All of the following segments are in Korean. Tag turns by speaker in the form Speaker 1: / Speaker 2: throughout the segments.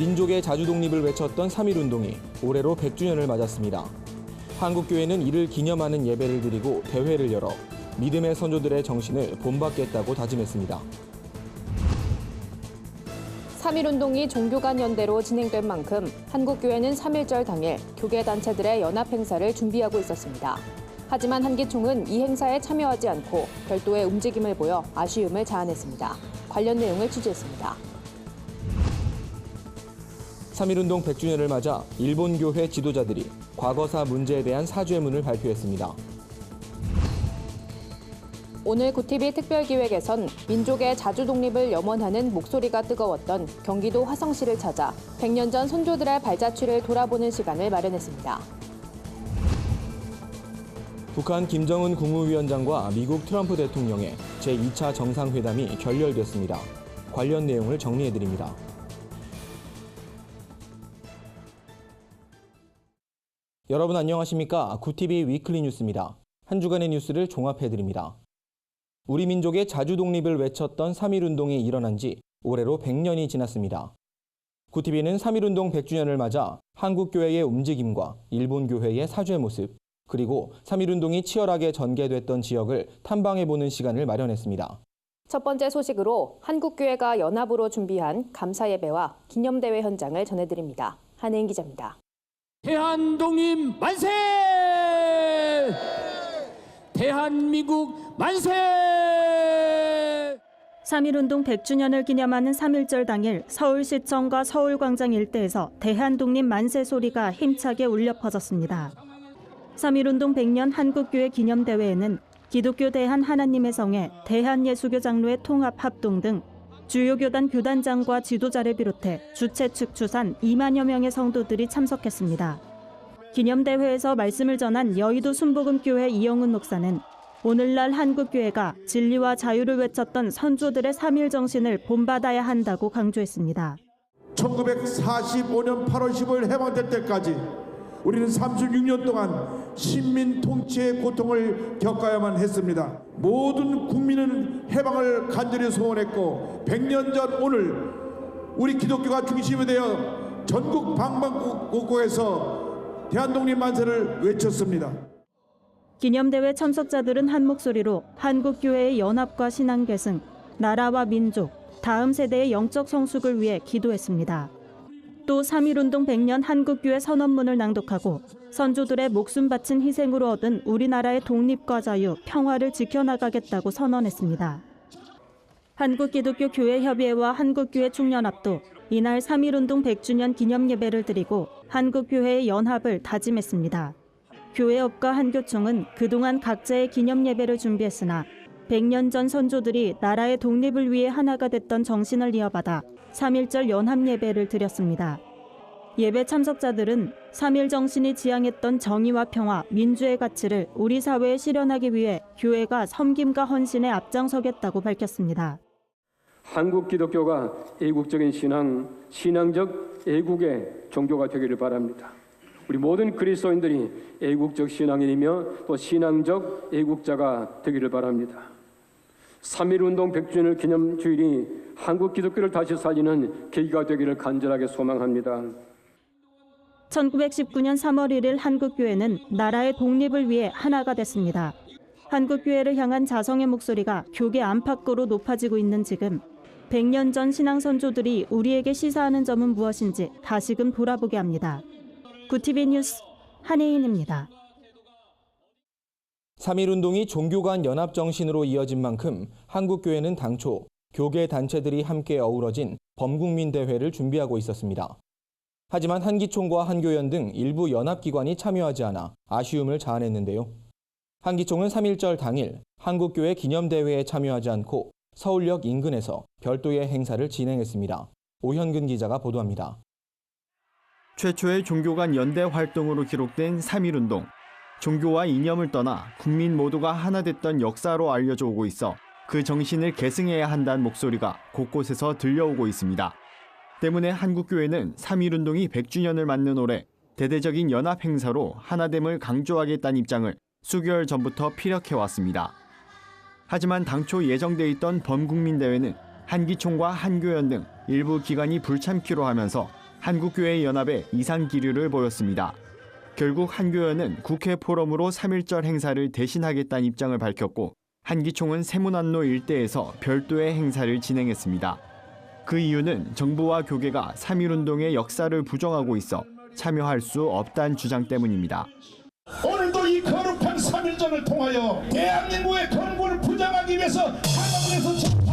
Speaker 1: 민족의 자주 독립을 외쳤던 3.1운동이 올해로 100주년을 맞았습니다. 한국교회는 이를 기념하는 예배를 드리고 대회를 열어 믿음의 선조들의 정신을 본받겠다고 다짐했습니다.
Speaker 2: 3.1운동이 종교 간 연대로 진행된 만큼 한국교회는 3.1절 당일 교계단체들의 연합행사를 준비하고 있었습니다. 하지만 한기총은 이 행사에 참여하지 않고 별도의 움직임을 보여 아쉬움을 자아냈습니다. 관련 내용을 취재했습니다.
Speaker 1: 3.1운동 100주년을 맞아 일본 교회 지도자들이 과거사 문제에 대한 사죄문을 발표했습니다.
Speaker 2: 오늘 구티비 특별기획에선 민족의 자주 독립을 염원하는 목소리가 뜨거웠던 경기도 화성시를 찾아 100년 전 선조들의 발자취를 돌아보는 시간을 마련했습니다.
Speaker 1: 북한 김정은 국무위원장과 미국 트럼프 대통령의 제2차 정상회담이 결렬됐습니다. 관련 내용을 정리해드립니다. 여러분 안녕하십니까? 구티비 위클리 뉴스입니다. 한 주간의 뉴스를 종합해드립니다. 우리 민족의 자주 독립을 외쳤던 3.1운동이 일어난 지 올해로 100년이 지났습니다. 구티비는 3.1운동 100주년을 맞아 한국교회의 움직임과 일본교회의 사죄 모습, 그리고 3.1운동이 치열하게 전개됐던 지역을 탐방해보는 시간을 마련했습니다.
Speaker 2: 첫 번째 소식으로 한국교회가 연합으로 준비한 감사예배와 기념대회 현장을 전해드립니다. 한혜인 기자입니다.
Speaker 3: 대한독립 만세! 대한민국 만세!
Speaker 4: 3.1운동 100주년을 기념하는 3.1절 당일 서울시청과 서울광장 일대에서 대한독립 만세 소리가 힘차게 울려 퍼졌습니다. 3.1운동 100년 한국교회 기념대회에는 기독교 대한 하나님의 성회, 대한예수교 장로의 통합 합동 등 주요 교단 교단장과 지도자를 비롯해 주최 측 추산 2만여 명의 성도들이 참석했습니다. 기념대회에서 말씀을 전한 여의도 순복음교회 이영훈 목사는 오늘날 한국교회가 진리와 자유를 외쳤던 선조들의 3.1 정신을 본받아야 한다고 강조했습니다.
Speaker 5: 1945년 8월 15일 해방될 때까지 우리는 36년 동안 식민 통치의 고통을 겪어야만 했습니다. 모든 국민은 해방을 간절히 소원했고 100년 전 오늘 우리 기독교가 중심이 되어 전국 방방곡곡에서 대한독립 만세를 외쳤습니다.
Speaker 4: 기념대회 참석자들은 한 목소리로 한국교회의 연합과 신앙 계승, 나라와 민족, 다음 세대의 영적 성숙을 위해 기도했습니다. 또 3.1운동 100년 한국교회 선언문을 낭독하고 선조들의 목숨 바친 희생으로 얻은 우리나라의 독립과 자유, 평화를 지켜나가겠다고 선언했습니다. 한국기독교교회협의회와 한국교회 총연합도 이날 3.1운동 100주년 기념예배를 드리고 한국교회의 연합을 다짐했습니다. 교회업과 한교총은 그동안 각자의 기념예배를 준비했으나 100년 전 선조들이 나라의 독립을 위해 하나가 됐던 정신을 이어받아 3.1절 연합예배를 드렸습니다. 예배 참석자들은 3.1 정신이 지향했던 정의와 평화, 민주의 가치를 우리 사회에 실현하기 위해 교회가 섬김과 헌신에 앞장서겠다고 밝혔습니다.
Speaker 3: 한국 기독교가 애국적인 신앙, 신앙적 애국의 종교가 되기를 바랍니다. 우리 모든 그리스도인들이 애국적 신앙인이며 또 신앙적 애국자가 되기를 바랍니다. 3.1운동 100주년을 기념 주일이 한국 기독교를 다시 살리는 계기가 되기를 간절하게 소망합니다.
Speaker 4: 1919년 3월 1일 한국교회는 나라의 독립을 위해 하나가 됐습니다. 한국교회를 향한 자성의 목소리가 교계 안팎으로 높아지고 있는 지금 100년 전 신앙 선조들이 우리에게 시사하는 점은 무엇인지 다시금 돌아보게 합니다. 구티비 뉴스 한혜인입니다.
Speaker 1: 3.1운동이 종교 간 연합 정신으로 이어진 만큼 한국교회는 당초 교계 단체들이 함께 어우러진 범국민 대회를 준비하고 있었습니다. 하지만 한기총과 한교연 등 일부 연합기관이 참여하지 않아 아쉬움을 자아냈는데요. 한기총은 3.1절 당일 한국교회 기념대회에 참여하지 않고 서울역 인근에서 별도의 행사를 진행했습니다. 오현근 기자가 보도합니다.
Speaker 6: 최초의 종교 간 연대 활동으로 기록된 3.1운동. 종교와 이념을 떠나 국민 모두가 하나 됐던 역사로 알려져 오고 있어 그 정신을 계승해야 한다는 목소리가 곳곳에서 들려오고 있습니다. 때문에 한국교회는 3.1운동이 100주년을 맞는 올해 대대적인 연합 행사로 하나됨을 강조하겠다는 입장을 수개월 전부터 피력해왔습니다. 하지만 당초 예정돼 있던 범국민 대회는 한기총과 한교연 등 일부 기관이 불참키로 하면서 한국교회 연합에 이상 기류를 보였습니다. 결국 한교연은 국회 포럼으로 3.1절 행사를 대신하겠다는 입장을 밝혔고 한기총은 세문안로 일대에서 별도의 행사를 진행했습니다. 그 이유는 정부와 교계가 3.1운동의 역사를 부정하고 있어 참여할 수 없다는 주장 때문입니다.
Speaker 5: 오늘도 이 거룩한 3.1전을 통하여 대한민국의 건국을 부정하기 위해서 한국에서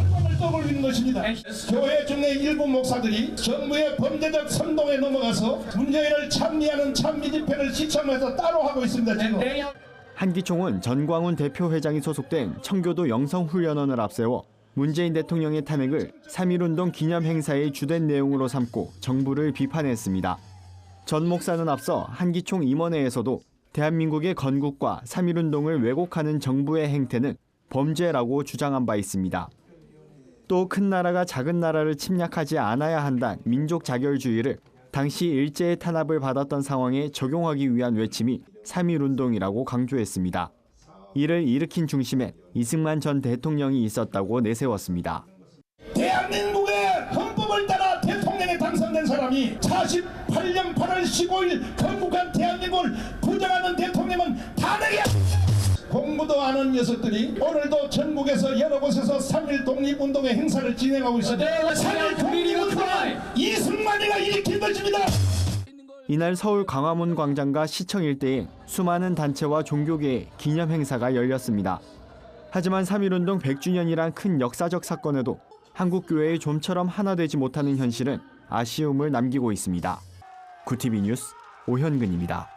Speaker 5: 정팔관을 떠올리는 것입니다. 교회 중에 일부 목사들이 정부의 범죄적 선동에 넘어가서 문재인을 참리하는 찬미 집회를 시청해서 따로 하고 있습니다. 지금.
Speaker 6: 한기총은 전광훈 대표 회장이 소속된 청교도 영성훈련원을 앞세워 문재인 대통령의 탄핵을 3.1운동 기념 행사의 주된 내용으로 삼고 정부를 비판했습니다. 전 목사는 앞서 한기총 임원회에서도 대한민국의 건국과 3.1운동을 왜곡하는 정부의 행태는 범죄라고 주장한 바 있습니다. 또 큰 나라가 작은 나라를 침략하지 않아야 한다는 민족 자결주의를 당시 일제의 탄압을 받았던 상황에 적용하기 위한 외침이 3.1 운동이라고 강조했습니다. 이를 일으킨 중심에 이승만 전 대통령이 있었다고 내세웠습니다.
Speaker 5: 대한민국의 헌법을 따라 대통령에 당선된 사람이 48년 8월 15일 건국한 대한민국을 부정하는 대통령은 탄핵이야. 공부도 아는 녀석들이 오늘도 전국에서 여러 곳에서 3.1 독립운동의 행사를 진행하고 있습니다. 3.1 독립운동은 이승만이가 일으킨 것입니다.
Speaker 6: 이날 서울 광화문 광장과 시청 일대에 수많은 단체와 종교계의 기념 행사가 열렸습니다. 하지만 3.1운동 100주년이란 큰 역사적 사건에도 한국교회의 좀처럼 하나 되지 못하는 현실은 아쉬움을 남기고 있습니다. 구티비 뉴스 오현근입니다.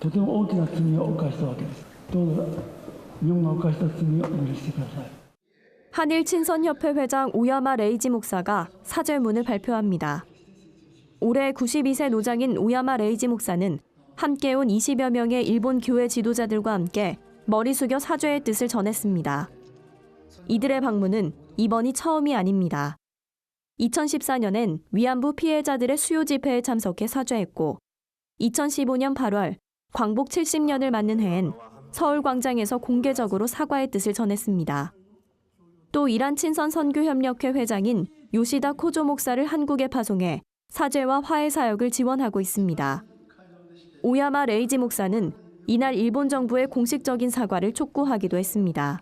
Speaker 7: とても大きな罪を犯したわけですどうぞ日本が犯した罪を許してください
Speaker 8: 한일 친선협회 회장 오야마 레이지 목사가 사죄문을 발표합니다. 올해 92세 노장인 오야마 레이지 목사는 함께 온 20여 명의 일본 교회 지도자들과 함께 머리 숙여 사죄의 뜻을 전했습니다. 이들의 방문은 이번이 처음이 아닙니다. 2014년엔 위안부 피해자들의 수요 집회에 참석해 사죄했고 2015년 8월 광복 70년을 맞는 해엔 서울 광장에서 공개적으로 사과의 뜻을 전했습니다. 또 이란 친선 선교협력회 회장인 요시다 코조 목사를 한국에 파송해 사죄와 화해 사역을 지원하고 있습니다. 오야마 레이지 목사는 이날 일본 정부의 공식적인 사과를 촉구하기도 했습니다.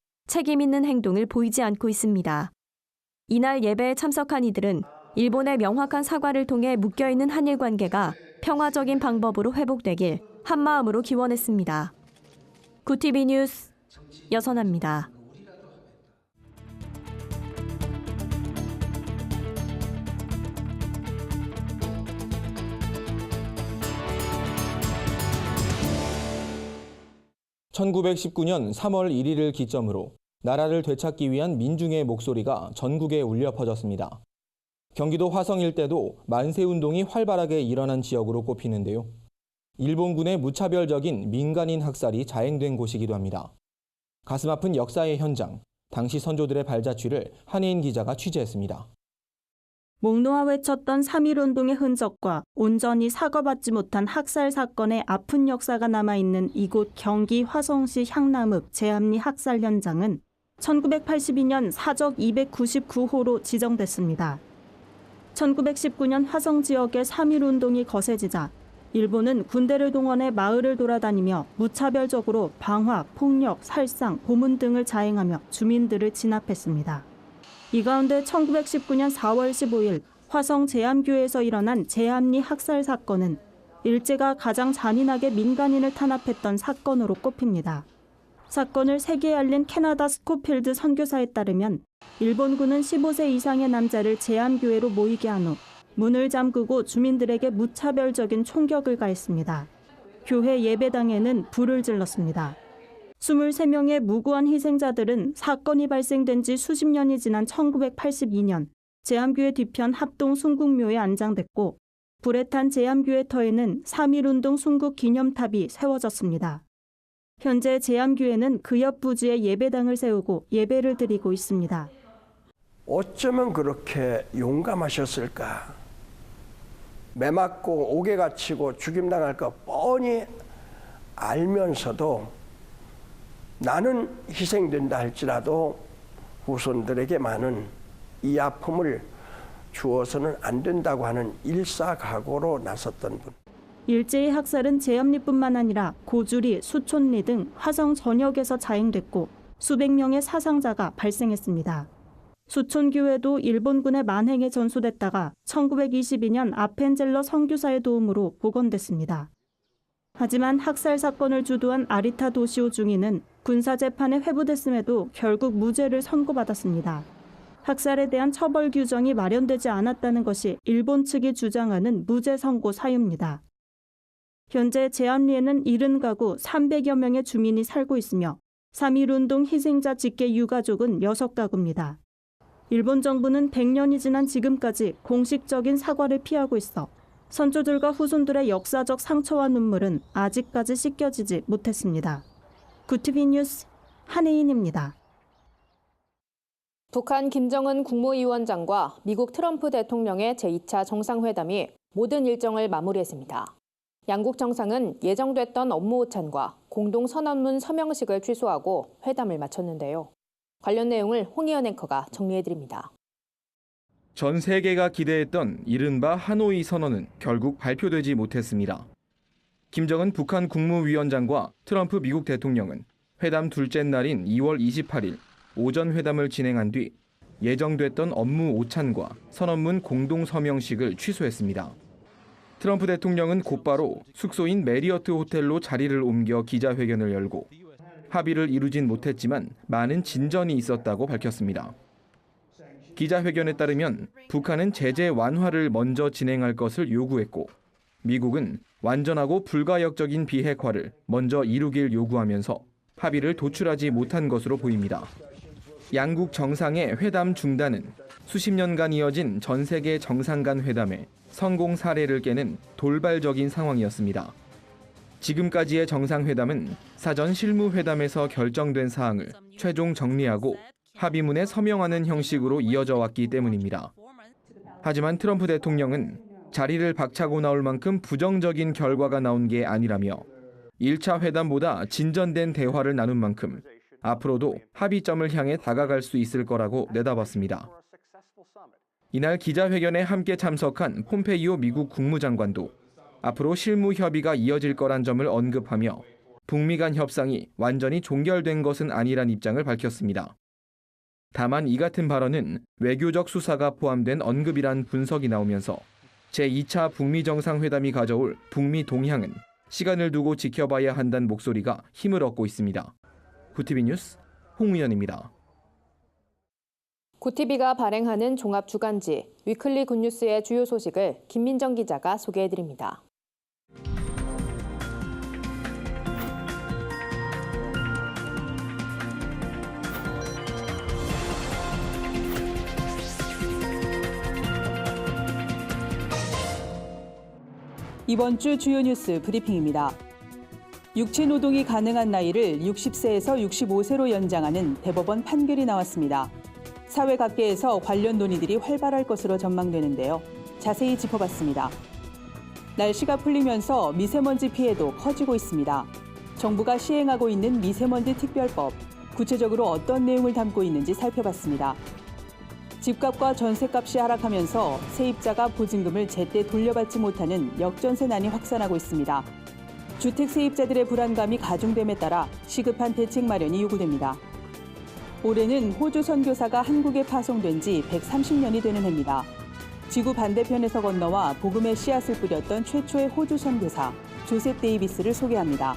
Speaker 8: 책임 있는 행동을 보이지 않고 있습니다. 이날 예배에 참석한 이들은 일본의 명확한 사과를 통해 묶여있는 한일 관계가 평화적인 방법으로 회복되길 한마음으로 기원했습니다. 구티비 뉴스 여선합니다.
Speaker 1: (1919년 3월 1일을 기점으로) 나라를 되찾기 위한 민중의 목소리가 전국에 울려 퍼졌습니다. 경기도 화성 일대도 만세 운동이 활발하게 일어난 지역으로 꼽히는데요. 일본군의 무차별적인 민간인 학살이 자행된 곳이기도 합니다. 가슴 아픈 역사의 현장, 당시 선조들의 발자취를 한혜인 기자가 취재했습니다.
Speaker 4: 목 놓아 외쳤던 3.1운동의 흔적과 온전히 사과받지 못한 학살 사건의 아픈 역사가 남아있는 이곳 경기 화성시 향남읍 제암리 학살 현장은 1982년 사적 299호로 지정됐습니다. 1919년 화성 지역의 3.1 운동이 거세지자 일본은 군대를 동원해 마을을 돌아다니며 무차별적으로 방화, 폭력, 살상, 고문 등을 자행하며 주민들을 진압했습니다. 이 가운데 1919년 4월 15일 화성 제암교에서 일어난 제암리 학살 사건은 일제가 가장 잔인하게 민간인을 탄압했던 사건으로 꼽힙니다. 사건을 세계에 알린 캐나다 스코필드 선교사에 따르면 일본군은 15세 이상의 남자를 제암교회로 모이게 한 후 문을 잠그고 주민들에게 무차별적인 총격을 가했습니다. 교회 예배당에는 불을 질렀습니다. 23명의 무고한 희생자들은 사건이 발생된 지 수십 년이 지난 1982년 제암교회 뒤편 합동 순국묘에 안장됐고 불에 탄 제암교회 터에는 3.1운동 순국 기념탑이 세워졌습니다. 현재 제암교회는 그 옆 부지에 예배당을 세우고 예배를 드리고 있습니다.
Speaker 9: 어쩌면 그렇게 용감하셨을까? 매 맞고 옥에 갇히고 죽임당할 거 뻔히 알면서도 나는 희생된다 할지라도 후손들에게만은 이 아픔을 주어서는 안 된다고 하는 일사각오로 나섰던 분.
Speaker 4: 일제의 학살은 제암리뿐만 아니라 고주리, 수촌리 등 화성 전역에서 자행됐고 수백 명의 사상자가 발생했습니다. 수촌교회도 일본군의 만행에 전소됐다가 1922년 아펜젤러 선교사의 도움으로 복원됐습니다. 하지만 학살 사건을 주도한 아리타 도시오 중위는 군사재판에 회부됐음에도 결국 무죄를 선고받았습니다. 학살에 대한 처벌 규정이 마련되지 않았다는 것이 일본 측이 주장하는 무죄 선고 사유입니다. 현재 제암리에는 70가구 300여 명의 주민이 살고 있으며 3.1운동 희생자 직계 유가족은 6가구입니다. 일본 정부는 100년이 지난 지금까지 공식적인 사과를 피하고 있어 선조들과 후손들의 역사적 상처와 눈물은 아직까지 씻겨지지 못했습니다. 구티비 뉴스 한혜인입니다.
Speaker 2: 북한 김정은 국무위원장과 미국 트럼프 대통령의 제2차 정상회담이 모든 일정을 마무리했습니다. 양국 정상은 예정됐던 업무 오찬과 공동 선언문 서명식을 취소하고 회담을 마쳤는데요. 관련 내용을 홍희연 앵커가 정리해드립니다.
Speaker 1: 전 세계가 기대했던 이른바 하노이 선언은 결국 발표되지 못했습니다. 김정은 북한 국무위원장과 트럼프 미국 대통령은 회담 둘째 날인 2월 28일 오전 회담을 진행한 뒤 예정됐던 업무 오찬과 선언문 공동 서명식을 취소했습니다. 트럼프 대통령은 곧바로 숙소인 메리어트 호텔로 자리를 옮겨 기자회견을 열고 합의를 이루진 못했지만 많은 진전이 있었다고 밝혔습니다. 기자회견에 따르면 북한은 제재 완화를 먼저 진행할 것을 요구했고 미국은 완전하고 불가역적인 비핵화를 먼저 이루길 요구하면서 합의를 도출하지 못한 것으로 보입니다. 양국 정상의 회담 중단은 수십 년간 이어진 전 세계 정상 간 회담의 성공 사례를 깨는 돌발적인 상황이었습니다. 지금까지의 정상회담은 사전 실무회담에서 결정된 사항을 최종 정리하고 합의문에 서명하는 형식으로 이어져 왔기 때문입니다. 하지만 트럼프 대통령은 자리를 박차고 나올 만큼 부정적인 결과가 나온 게 아니라며 1차 회담보다 진전된 대화를 나눈 만큼 앞으로도 합의점을 향해 다가갈 수 있을 거라고 내다봤습니다. 이날 기자회견에 함께 참석한 폼페이오 미국 국무장관도 앞으로 실무 협의가 이어질 거란 점을 언급하며 북미 간 협상이 완전히 종결된 것은 아니란 입장을 밝혔습니다. 다만 이 같은 발언은 외교적 수사가 포함된 언급이란 분석이 나오면서 제2차 북미 정상회담이 가져올 북미 동향은 시간을 두고 지켜봐야 한다는 목소리가 힘을 얻고 있습니다. 구티비 뉴스 홍우연입니다.
Speaker 2: 구티비가 발행하는 종합 주간지 위클리 굿뉴스의 주요 소식을 김민정 기자가 소개해드립니다.
Speaker 10: 이번 주 주요 뉴스 브리핑입니다. 육체 노동이 가능한 나이를 60세에서 65세로 연장하는 대법원 판결이 나왔습니다. 사회 각계에서 관련 논의들이 활발할 것으로 전망되는데요. 자세히 짚어봤습니다. 날씨가 풀리면서 미세먼지 피해도 커지고 있습니다. 정부가 시행하고 있는 미세먼지 특별법, 구체적으로 어떤 내용을 담고 있는지 살펴봤습니다. 집값과 전세값이 하락하면서 세입자가 보증금을 제때 돌려받지 못하는 역전세난이 확산하고 있습니다. 주택 세입자들의 불안감이 가중됨에 따라 시급한 대책 마련이 요구됩니다. 올해는 호주 선교사가 한국에 파송된 지 130년이 되는 해입니다. 지구 반대편에서 건너와 복음의 씨앗을 뿌렸던 최초의 호주 선교사 조셉 데이비스를 소개합니다.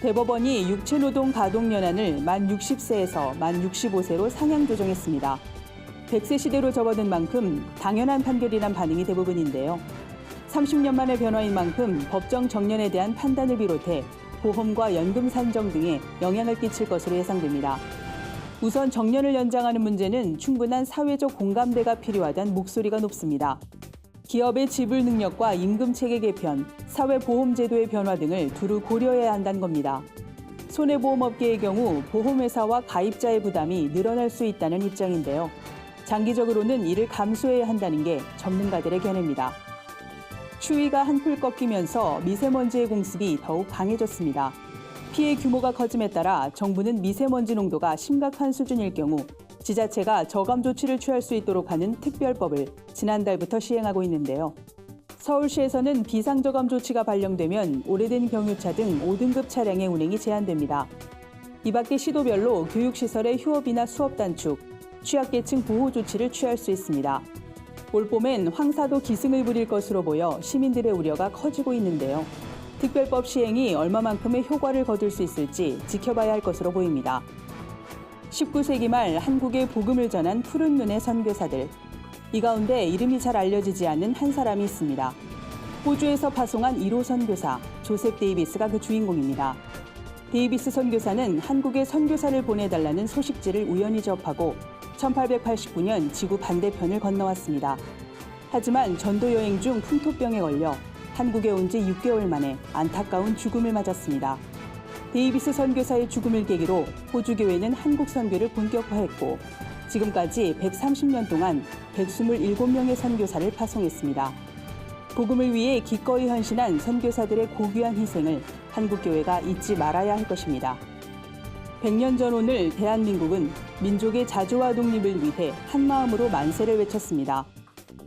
Speaker 10: 대법원이 육체노동 가동연한을 만 60세에서 만 65세로 상향 조정했습니다. 100세 시대로 접어든 만큼 당연한 판결이란 반응이 대부분인데요. 30년 만의 변화인 만큼 법정 정년에 대한 판단을 비롯해 보험과 연금 산정 등에 영향을 끼칠 것으로 예상됩니다. 우선 정년을 연장하는 문제는 충분한 사회적 공감대가 필요하다는 목소리가 높습니다. 기업의 지불 능력과 임금 체계 개편, 사회보험제도의 변화 등을 두루 고려해야 한다는 겁니다. 손해보험업계의 경우 보험회사와 가입자의 부담이 늘어날 수 있다는 입장인데요. 장기적으로는 이를 감수해야 한다는 게 전문가들의 견해입니다. 추위가 한풀 꺾이면서 미세먼지의 공습이 더욱 강해졌습니다. 피해 규모가 커짐에 따라 정부는 미세먼지 농도가 심각한 수준일 경우 지자체가 저감 조치를 취할 수 있도록 하는 특별법을 지난달부터 시행하고 있는데요. 서울시에서는 비상저감 조치가 발령되면 오래된 경유차 등 5등급 차량의 운행이 제한됩니다. 이 밖에 시도별로 교육시설의 휴업이나 수업 단축, 취약계층 보호 조치를 취할 수 있습니다. 올 봄엔 황사도 기승을 부릴 것으로 보여 시민들의 우려가 커지고 있는데요. 특별법 시행이 얼마만큼의 효과를 거둘 수 있을지 지켜봐야 할 것으로 보입니다. 19세기 말 한국에 복음을 전한 푸른 눈의 선교사들. 이 가운데 이름이 잘 알려지지 않는 한 사람이 있습니다. 호주에서 파송한 1호 선교사 조셉 데이비스가 그 주인공입니다. 데이비스 선교사는 한국에 선교사를 보내달라는 소식지를 우연히 접하고 1889년 지구 반대편을 건너왔습니다. 하지만 전도 여행 중 풍토병에 걸려 한국에 온 지 6개월 만에 안타까운 죽음을 맞았습니다. 데이비스 선교사의 죽음을 계기로 호주 교회는 한국 선교를 본격화했고 지금까지 130년 동안 127명의 선교사를 파송했습니다. 복음을 위해 기꺼이 헌신한 선교사들의 고귀한 희생을 한국 교회가 잊지 말아야 할 것입니다. 100년 전 오늘 대한민국은 민족의 자주와 독립을 위해 한마음으로 만세를 외쳤습니다.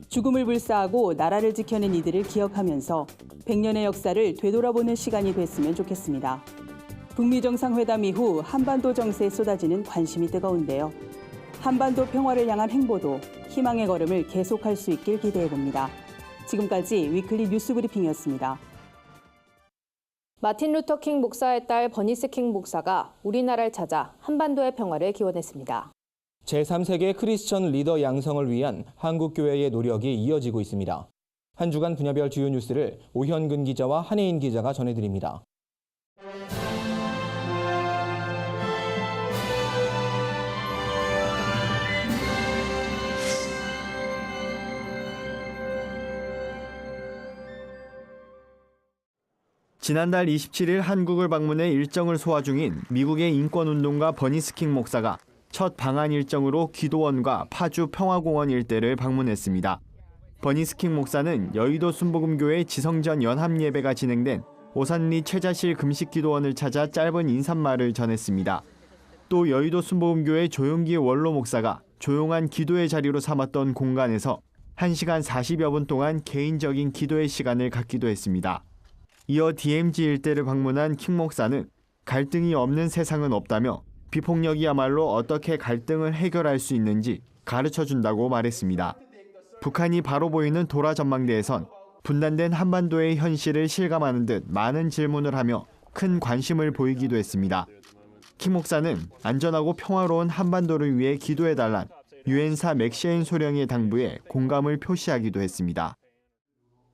Speaker 10: 죽음을 불사하고 나라를 지켜낸 이들을 기억하면서 100년의 역사를 되돌아보는 시간이 됐으면 좋겠습니다. 북미 정상회담 이후 한반도 정세에 쏟아지는 관심이 뜨거운데요. 한반도 평화를 향한 행보도 희망의 걸음을 계속할 수 있길 기대해 봅니다. 지금까지 위클리 뉴스 브리핑이었습니다.
Speaker 2: 마틴 루터 킹 목사의 딸 버니스 킹 목사가 우리나라를 찾아 한반도의 평화를 기원했습니다.
Speaker 1: 제3세계 크리스천 리더 양성을 위한 한국교회의 노력이 이어지고 있습니다. 한 주간 분야별 주요 뉴스를 오현근 기자와 한혜인 기자가 전해드립니다.
Speaker 6: 지난달 27일 한국을 방문해 일정을 소화 중인 미국의 인권운동가 버니스킹 목사가 첫 방한 일정으로 기도원과 파주 평화공원 일대를 방문했습니다. 버니스킹 목사는 여의도 순복음교회 지성전 연합 예배가 진행된 오산리 최자실 금식기도원을 찾아 짧은 인사말을 전했습니다. 또 여의도 순복음교회 조용기 원로 목사가 조용한 기도의 자리로 삼았던 공간에서 1시간 40여 분 동안 개인적인 기도의 시간을 갖기도 했습니다. 이어 DMZ 일대를 방문한 킹 목사는 갈등이 없는 세상은 없다며 비폭력이야말로 어떻게 갈등을 해결할 수 있는지 가르쳐 준다고 말했습니다. 북한이 바로 보이는 도라 전망대에선 분단된 한반도의 현실을 실감하는 듯 많은 질문을 하며 큰 관심을 보이기도 했습니다. 킹 목사는 안전하고 평화로운 한반도를 위해 기도해달란 유엔사 맥셰인 소령의 당부에 공감을 표시하기도 했습니다.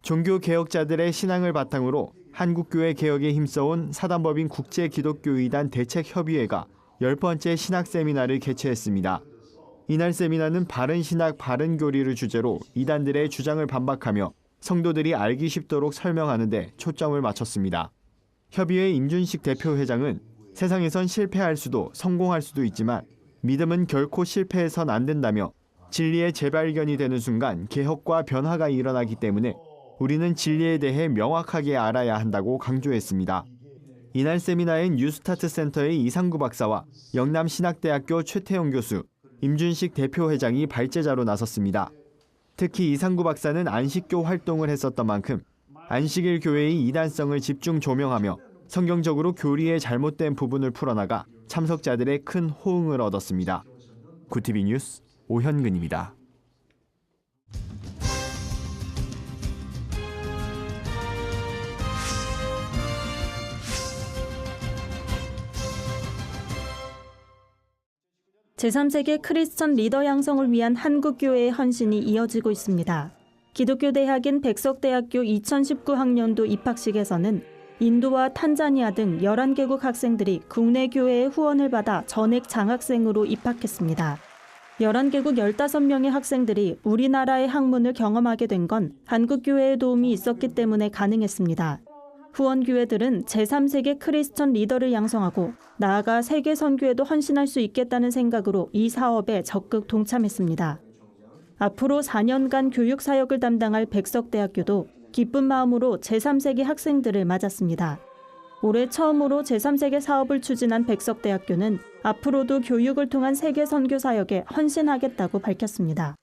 Speaker 6: 종교 개혁자들의 신앙을 바탕으로 한국교회 개혁에 힘써온 사단법인 국제기독교의단 대책협의회가 열 번째 신학 세미나를 개최했습니다. 이날 세미나는 바른 신학, 바른 교리를 주제로 이단들의 주장을 반박하며 성도들이 알기 쉽도록 설명하는 데 초점을 맞췄습니다. 협의회 임준식 대표 회장은 세상에선 실패할 수도 성공할 수도 있지만 믿음은 결코 실패해선 안 된다며 진리의 재발견이 되는 순간 개혁과 변화가 일어나기 때문에 우리는 진리에 대해 명확하게 알아야 한다고 강조했습니다. 이날 세미나엔 뉴스타트 센터의 이상구 박사와 영남 신학대학교 최태영 교수, 임준식 대표회장이 발제자로 나섰습니다. 특히 이상구 박사는 안식교 활동을 했었던 만큼 안식일 교회의 이단성을 집중 조명하며 성경적으로 교리의 잘못된 부분을 풀어나가 참석자들의 큰 호응을 얻었습니다. 구티비 뉴스 오현근입니다.
Speaker 4: 제3세계 크리스천 리더 양성을 위한 한국교회의 헌신이 이어지고 있습니다. 기독교 대학인 백석대학교 2019학년도 입학식에서는 인도와 탄자니아 등 11개국 학생들이 국내 교회의 후원을 받아 전액 장학생으로 입학했습니다. 11개국 15명의 학생들이 우리나라의 학문을 경험하게 된 건 한국교회의 도움이 있었기 때문에 가능했습니다. 후원교회들은 제3세계 크리스천 리더를 양성하고 나아가 세계 선교에도 헌신할 수 있겠다는 생각으로 이 사업에 적극 동참했습니다. 앞으로 4년간 교육 사역을 담당할 백석대학교도 기쁜 마음으로 제3세계 학생들을 맞았습니다. 올해 처음으로 제3세계 사업을 추진한 백석대학교는 앞으로도 교육을 통한 세계 선교 사역에 헌신하겠다고 밝혔습니다.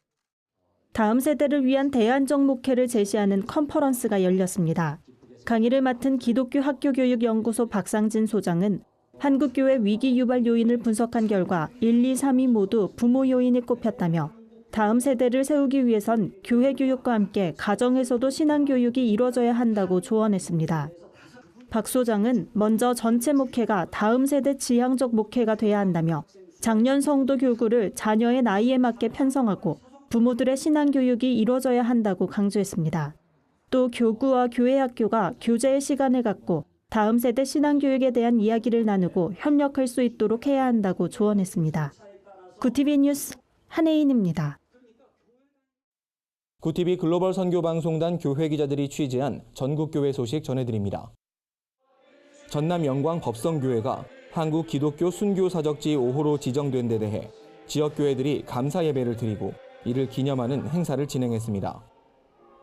Speaker 4: 다음 세대를 위한 대안적 목회를 제시하는 컨퍼런스가 열렸습니다. 강의를 맡은 기독교 학교교육연구소 박상진 소장은 한국교회 위기 유발 요인을 분석한 결과 1, 2, 3위 모두 부모 요인이 꼽혔다며 다음 세대를 세우기 위해선 교회 교육과 함께 가정에서도 신앙 교육이 이루어져야 한다고 조언했습니다. 박 소장은 먼저 전체 목회가 다음 세대 지향적 목회가 돼야 한다며 작년 성도 교구를 자녀의 나이에 맞게 편성하고 부모들의 신앙 교육이 이루어져야 한다고 강조했습니다. 또 교구와 교회 학교가 교제의 시간을 갖고 다음 세대 신앙 교육에 대한 이야기를 나누고 협력할 수 있도록 해야 한다고 조언했습니다. 구티비 뉴스 한혜인입니다.
Speaker 1: 구티비 글로벌 선교 방송단 교회 기자들이 취재한 전국 교회 소식 전해드립니다. 전남 영광 법성교회가 한국 기독교 순교 사적지 5호로 지정된 데 대해 지역 교회들이 감사 예배를 드리고 이를 기념하는 행사를 진행했습니다.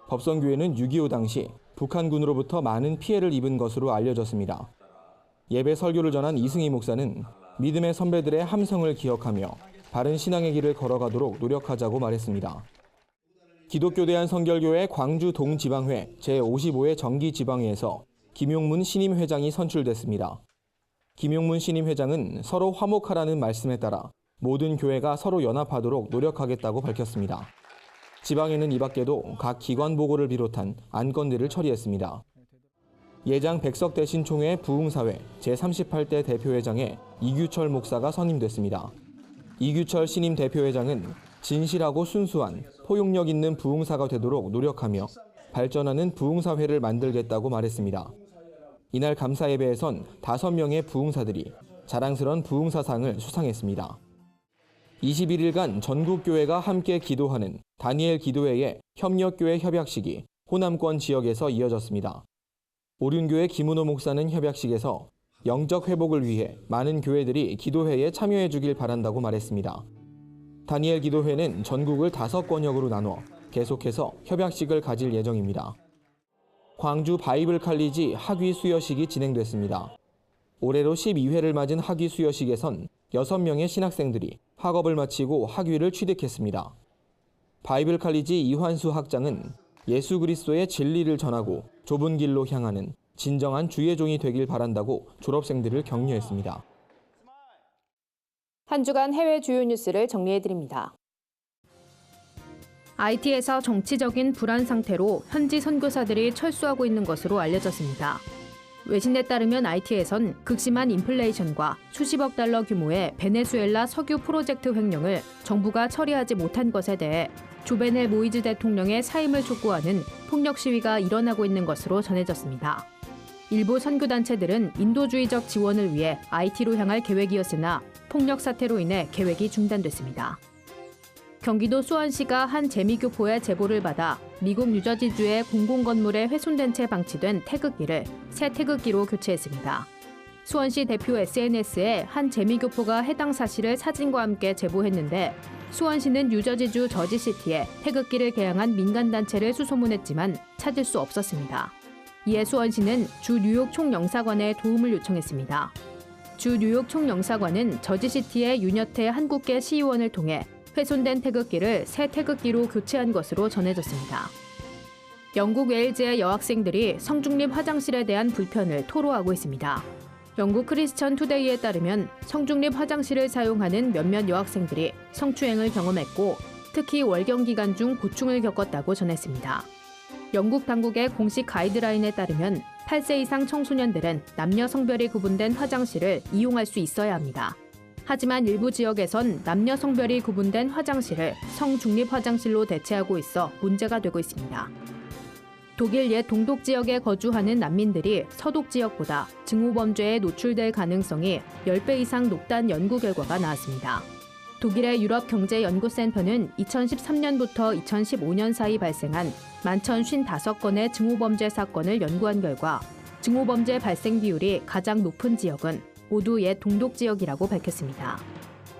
Speaker 1: 법성교회는 6.25 당시 북한군으로부터 많은 피해를 입은 것으로 알려졌습니다. 예배 설교를 전한 이승희 목사는 믿음의 선배들의 함성을 기억하며 바른 신앙의 길을 걸어가도록 노력하자고 말했습니다. 기독교 대한 성결교회 광주 동지방회 제55회 정기 지방회에서 김용문 신임 회장이 선출됐습니다. 김용문 신임 회장은 서로 화목하라는 말씀에 따라 모든 교회가 서로 연합하도록 노력하겠다고 밝혔습니다. 지방에는 이 밖에도 각 기관 보고를 비롯한 안건들을 처리했습니다. 예장 백석 대신총회 부흥사회 제38대 대표회장에 이규철 목사가 선임됐습니다. 이규철 신임 대표회장은 진실하고 순수한 포용력 있는 부흥사가 되도록 노력하며 발전하는 부흥사회를 만들겠다고 말했습니다. 이날 감사 예배에선 5명의 부흥사들이 자랑스런 부흥사상을 수상했습니다. 21일간 전국 교회가 함께 기도하는 다니엘 기도회의 협력교회 협약식이 호남권 지역에서 이어졌습니다. 오륜교회 김은호 목사는 협약식에서 영적 회복을 위해 많은 교회들이 기도회에 참여해 주길 바란다고 말했습니다. 다니엘 기도회는 전국을 다섯 권역으로 나눠 계속해서 협약식을 가질 예정입니다. 광주 바이블 칼리지 학위 수여식이 진행됐습니다. 올해로 12회를 맞은 학위 수여식에선 6명의 신학생들이 학업을 마치고 학위를 취득했습니다. 바이블 칼리지 이환수 학장은 예수 그리스도의 진리를 전하고 좁은 길로 향하는 진정한 주의 종이 되길 바란다고 졸업생들을 격려했습니다.
Speaker 2: 한 주간 해외 주요 뉴스를 정리해드립니다. IT에서 정치적인 불안 상태로 현지 선교사들이 철수하고 있는 것으로 알려졌습니다. 외신에 따르면 IT에선 극심한 인플레이션과 수십억 달러 규모의 베네수엘라 석유 프로젝트 횡령을 정부가 처리하지 못한 것에 대해 조베넬 모이즈 대통령의 사임을 촉구하는 폭력 시위가 일어나고 있는 것으로 전해졌습니다. 일부 선교단체들은 인도주의적 지원을 위해 IT로 향할 계획이었으나 폭력 사태로 인해 계획이 중단됐습니다. 경기도 수원시가 한 재미교포의 제보를 받아 미국 뉴저지주의 공공건물에 훼손된 채 방치된 태극기를 새 태극기로 교체했습니다. 수원시 대표 SNS에 한 재미교포가 해당 사실을 사진과 함께 제보했는데 수원시는 뉴저지주 저지시티에 태극기를 개항한 민간단체를 수소문했지만 찾을 수 없었습니다. 이에 수원시는 주 뉴욕 총영사관에 도움을 요청했습니다. 주 뉴욕 총영사관은 저지시티의 윤여태 한국계 시의원을 통해 훼손된 태극기를 새 태극기로 교체한 것으로 전해졌습니다. 영국 웨일즈의 여학생들이 성중립 화장실에 대한 불편을 토로하고 있습니다. 영국 크리스천 투데이에 따르면 성중립 화장실을 사용하는 몇몇 여학생들이 성추행을 경험했고 특히 월경 기간 중 고충을 겪었다고 전했습니다. 영국 당국의 공식 가이드라인에 따르면 8세 이상 청소년들은 남녀 성별이 구분된 화장실을 이용할 수 있어야 합니다. 하지만 일부 지역에선 남녀 성별이 구분된 화장실을 성중립 화장실로 대체하고 있어 문제가 되고 있습니다. 독일 옛 동독 지역에 거주하는 난민들이 서독 지역보다 증오범죄에 노출될 가능성이 10배 이상 높다는 연구 결과가 나왔습니다. 독일의 유럽경제연구센터는 2013년부터 2015년 사이 발생한 11,055건의 증오범죄 사건을 연구한 결과 증오범죄 발생 비율이 가장 높은 지역은 모두 옛 동독 지역이라고 밝혔습니다.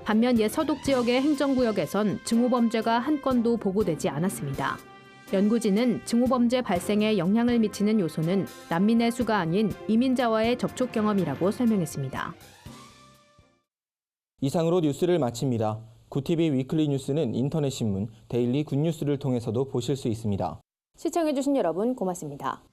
Speaker 2: 반면 옛 서독 지역의 행정구역에선 증오범죄가 한 건도 보고되지 않았습니다. 연구진은 증오범죄 발생에 영향을 미치는 요소는 난민의 수가 아닌 이민자와의 접촉 경험이라고 설명했습니다.
Speaker 1: 이상으로 뉴스를 마칩니다. 구티비 위클리 뉴스는 인터넷 신문 데일리 굿뉴스를 통해서도 보실 수 있습니다.
Speaker 2: 시청해주신 여러분 고맙습니다.